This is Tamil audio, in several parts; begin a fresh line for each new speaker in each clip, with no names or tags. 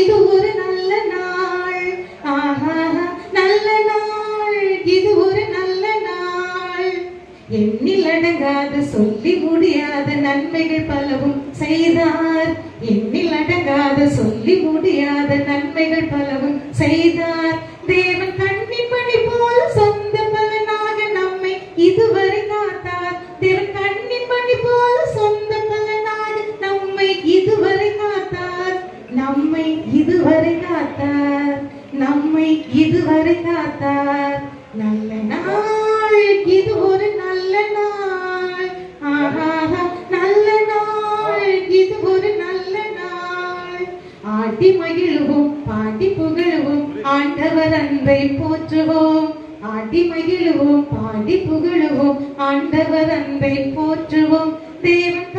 இது ஒரு நல்ல நாள். ஆஹா நல்ல நாள். இது ஒரு நல்ல நாள். எண்ணில் அடங்காத சொல்லி முடியாத நன்மைகள் பலவும் செய்தார். எண்ணில் அடங்காத சொல்லி நம்மை இதுவரை காத்தார். நம்மை இதுவரை காத்தார். நல்ல நாள் இது ஒரு நல்ல நாள். ஆஹா நல்ல நாள் இது ஒரு நல்ல நாள். ஆட்டி மகிழுவோம் பாட்டி புகழுவோம் ஆண்டவர் அன்பை போற்றுவோம். ஆட்டி மகிழுவோம் பாடி புகழுவோம் ஆண்டவர் அன்பை போற்றுவோம். தேவன்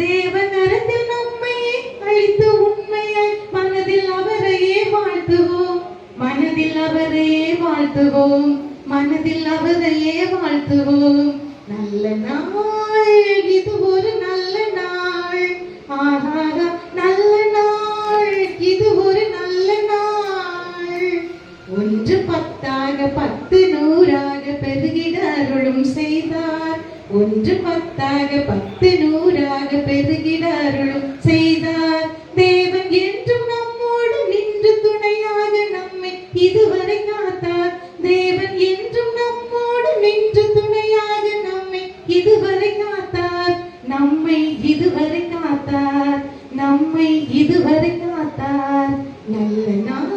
வாழ்த்துவோம் தேவ கரத்தில் நம்மையே உண்மையாய் மனதில் அவரையே வாழ்த்துவோம் மனதில் அவரையே வாழ்த்துவோம் மனதில் அவரையே வாழ்த்துவோம் நல்ல நாள் இது ஒரு நல்ல நாள். ஆஹா நல்ல நாள் இது ஒரு நல்ல நாள். ஒன்று பத்தாக பத்து நூறாக பெருகிட அருளும் செய் ஒன்று பத்தாக பத்து நூறாக பெருகிட அருளும் செய்தார். தேவன் என்றும் நம்மோடு நின்று துணையாக நம்மை இதுவரை காத்தார். தேவன் என்றும் நம்மோடு நின்று துணையாக நம்மை இதுவரை காத்தார். நம்மை இதுவரை காத்தார். நம்மை இதுவரை காத்தார். நல்ல நாள்